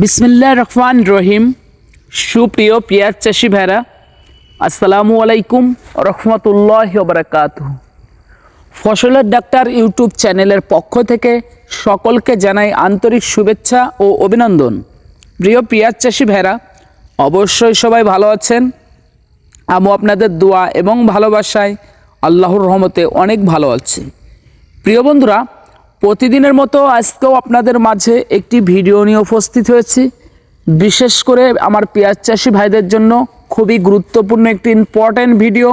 বিসমিল্লাহ রহমান রহিম। সুপ্রিয় পেঁয়াজ চাষি ভাইরা, আসসালামু আলাইকুম রহমতুল্লাহ বারাকাত ফসলের ডাক্তার ইউটিউব চ্যানেলের পক্ষ থেকে সকলকে জানাই আন্তরিক শুভেচ্ছা ও অভিনন্দন। প্রিয় পিয়ার চাষি ভাইরা, অবশ্যই সবাই ভালো আছেন। আমি আপনাদের দোয়া এবং ভালোবাসায় আল্লাহর রহমতে অনেক ভালো আছি। প্রিয় বন্ধুরা প্রতিদিনের মতো আজকেও আপনাদের মাঝে একটি ভিডিও নিয়ে উপস্থিত হয়েছি। বিশেষ করে আমার পেঁয়াজ চাষি ভাইদের জন্য খুবই গুরুত্বপূর্ণ একটি ইম্পর্ট্যান্ট ভিডিও।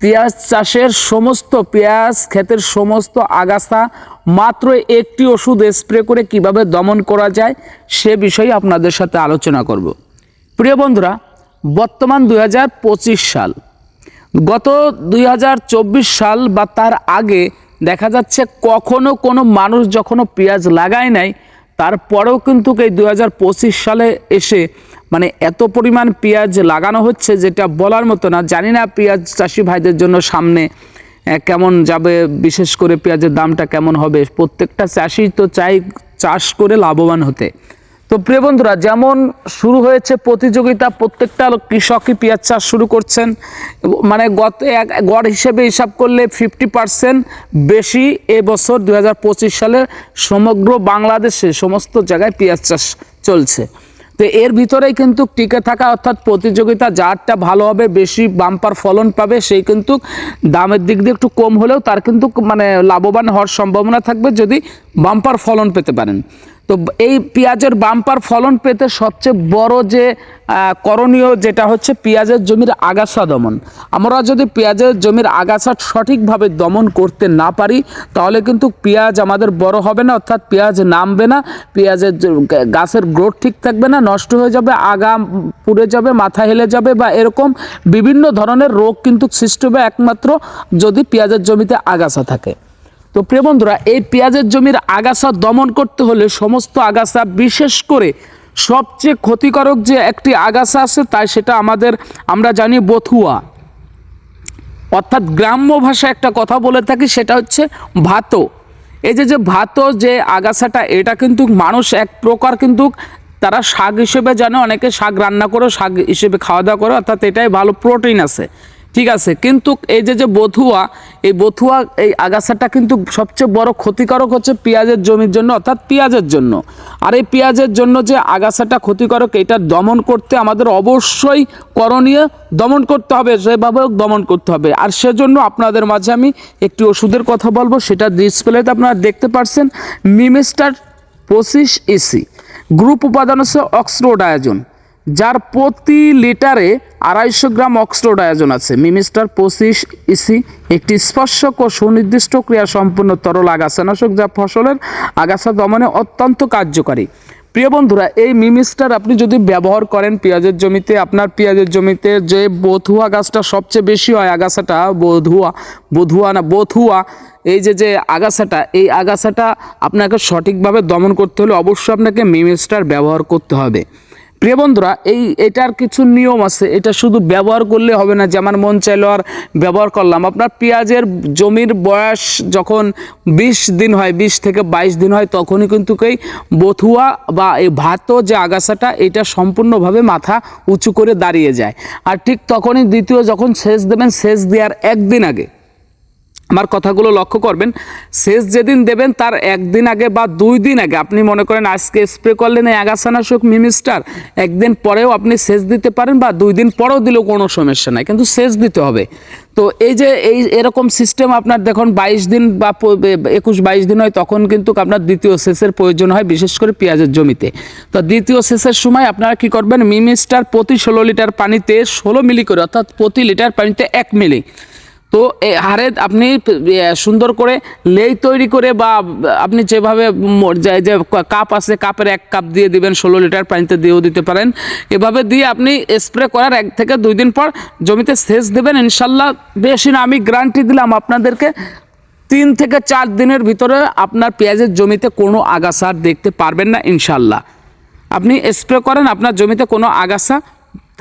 পেঁয়াজ চাষের সমস্ত পেঁয়াজ, ক্ষেতের সমস্ত আগাছা, মাত্র একটি ওষুধ স্প্রে করে কীভাবে দমন করা যায়, সে বিষয়ে আপনাদের সাথে আলোচনা করব। প্রিয় বন্ধুরা, বর্তমান দু হাজার পঁচিশ সাল। গত দুই হাজার চব্বিশ সাল বা তার আগে দেখা যাচ্ছে কখনো কোনো মানুষ যখনও পেঁয়াজ লাগায় নাই, তারপরেও কিন্তু এই দু হাজার পঁচিশ সালে এসে মানে এত পরিমাণ পেঁয়াজ লাগানো হচ্ছে যেটা বলার মতো না। জানি না পেঁয়াজ চাষি ভাইদের জন্য সামনে কেমন যাবে, বিশেষ করে পেঁয়াজের দামটা কেমন হবে। প্রত্যেকটা চাষি তো চাই চাষ করে লাভবান হতে। তো প্রিয় বন্ধুরা, যেমন শুরু হয়েছে প্রতিযোগিতা, প্রত্যেকটা কৃষকই পেঁয়াজ চাষ শুরু করছেন। মানে গত এক, গড় হিসেবে হিসাব করলে ফিফটি পার্সেন্ট বেশি এবছর দু হাজার পঁচিশ সালে সমগ্র বাংলাদেশে সমস্ত জায়গায় পেঁয়াজ চাষ চলছে। তো এর ভিতরেই কিন্তু টিকে থাকা অর্থাৎ প্রতিযোগিতা, যারটা ভালো হবে, বেশি বাম্পার ফলন পাবে, সেই কিন্তু দামের দিক দিয়ে একটু কম হলেও তার কিন্তু মানে লাভবান হওয়ার সম্ভাবনা থাকবে যদি বাম্পার ফলন পেতে পারেন। তো এই পেঁয়াজের বাম্পার ফলন পেতে সবচেয়ে বড় যে করণীয় যেটা হচ্ছে পেঁয়াজের জমির আগাছা দমন। আমরা যদি পেঁয়াজের জমির আগাছা সঠিকভাবে দমন করতে না পারি, তাহলে কিন্তু পেঁয়াজ আমাদের বড় হবে না, অর্থাৎ পেঁয়াজ নামবে না, পেঁয়াজের গাছের গ্রোথ ঠিক থাকবে না, নষ্ট হয়ে যাবে আগা পুড়ে যাবে, মাথা হেলে যাবে বা এরকম বিভিন্ন ধরনের রোগ কিন্তু সৃষ্টি হবে একমাত্র যদি পেঁয়াজের জমিতে আগাছা থাকে। তো প্রিয় বন্ধুরা, এই পেঁয়াজের জমির আগাছা দমন করতে হলে সমস্ত আগাছা, বিশেষ করে সবচেয়ে ক্ষতিকারক যে একটি আগাছা আছে, তাই সেটা আমাদের, আমরা জানি বথুয়া। অর্থাৎ গ্রাম্য ভাষায় একটা কথা বলে থাকি, সেটা হচ্ছে ভাতো। এই যে যে ভাতো, যে আগাছাটা, এটা কিন্তু মানুষ এক প্রকার কিন্তু তারা শাক হিসেবে জানে, অনেকে শাক রান্না করে, শাক হিসেবে খাওয়া দাওয়া করে, অর্থাৎ এটাই ভালো প্রোটিন আছে। ঠিক আছে, কিন্তু এই যে যে বথুয়া, এই বথুয়া, এই আগাছাটা কিন্তু সবচেয়ে বড় ক্ষতিকারক হচ্ছে পেঁয়াজের জমির জন্য, অর্থাৎ পেঁয়াজের জন্য। আর এই পেঁয়াজের জন্য যে আগাছাটা ক্ষতিকারক, এটা দমন করতে আমাদের অবশ্যই করণীয় দমন করতে হবে, সেভাবেও দমন করতে হবে। আর সেজন্য আপনাদের মাঝে আমি একটি ওষুধের কথা বলব, সেটা ডিসপ্লেতে আপনারা দেখতে পাচ্ছেন মিমিস্টার পঁচিশ ইসি। গ্রুপ উপাদান হচ্ছে অক্সরোড আয়োজন যার প্রতি লিটারে আড়াইশো গ্রাম অক্সরোড আয়োজন আছে মিমিস্টার পঁচিশ ইসি, একটি স্পর্শক ও সুনির্দিষ্ট ক্রিয়া সম্পন্ন তরল আগাছানাশক যা ফসলের আগাছা দমনে অত্যন্ত কার্যকারী। প্রিয় বন্ধুরা, এই মিমিস্টার আপনি যদি ব্যবহার করেন পেঁয়াজের জমিতে, আপনার পেঁয়াজের জমিতে যে বধুয়া গাছটা সবচেয়ে বেশি হয়, আগাছাটা বধুয়া বধুয়া না, বথুয়া, এই যে যে আগাছাটা, এই আগাছাটা আপনাকে সঠিকভাবে দমন করতে হলে অবশ্যই আপনাকে মিমিস্টার ব্যবহার করতে হবে। প্রিয় বন্ধুরা, এই এটার কিছু নিয়ম আছে। এটা শুধু ব্যবহার করলে হবে না যেমন মন চাইলো আর ব্যবহার করলাম। আপনার পেঁয়াজের জমির বয়স যখন বিশ দিন হয়, বিশ থেকে বাইশ দিন হয়, তখনই কিন্তু এই বথুয়া বা এই ভাতও যে আগাছাটা, এটা সম্পূর্ণভাবে মাথা উঁচু করে দাঁড়িয়ে যায়। আর ঠিক তখনই দ্বিতীয় যখন সেচ দেবেন, সেচ দেওয়ার একদিন আগে। আমার কথাগুলো লক্ষ্য করবেন। শেষ যেদিন দেবেন, তার একদিন আগে বা দুই দিন আগে। আপনি মনে করেন, আজকে স্প্রে করলেন এই আগাছানাশক মিমিস্টার একদিন পরেও আপনি সেচ দিতে পারেন বা দুই দিন পরেও দিলেও কোনো সমস্যা নাই, কিন্তু সেচ দিতে হবে। তো এই যে এই এরকম সিস্টেম আপনার দেখুন, বাইশ দিন বা একুশ, বাইশ দিন হয়, তখন কিন্তু আপনার দ্বিতীয় সেচের প্রয়োজন হয়, বিশেষ করে পেঁয়াজের জমিতে। তো দ্বিতীয় সেচের সময় আপনারা কি করবেন মিমিস্টার প্রতি ষোলো লিটার পানিতে ষোলো মিলি করে, অর্থাৎ প্রতি লিটার পানিতে এক মিলি তো হারে আপনি সুন্দর করে লেই তৈরি করে বা, আপনি যেভাবে যে কাপ আছে, কাপের এক কাপ দিয়ে দিবেন, ষোলো লিটার পানিতে দিয়েও দিতে পারেন। এভাবে দিয়ে আপনি স্প্রে করার এক থেকে দুই দিন পর জমিতে সেচ দেবেন। ইনশাল্লাহ বেশি না, আমি গ্যারান্টি দিলাম আপনাদেরকে, তিন থেকে চার দিনের ভিতরে আপনার পেঁয়াজের জমিতে কোনো আগাছা দেখতে পারবেন না, ইনশাল্লাহ। আপনি স্প্রে করেন, আপনার জমিতে কোনো আগাছা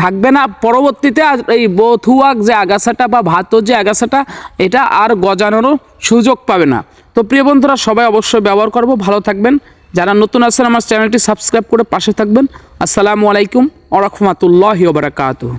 থাকবে না। পরবর্তীতে এই বথুয়াক যে আগাছাটা বা ভাতর যে আগাছাটা, এটা আর গজানোরও সুযোগ পাবে না। তো প্রিয় বন্ধুরা, সবাই অবশ্যই ব্যবহার করব। ভালো থাকবেন। যারা নতুন আছেন, আমার চ্যানেলটি সাবস্ক্রাইব করে পাশে থাকবেন। আসসালামু আলাইকুম ওরকমাতুল্লাহ ওবরাকাতুহ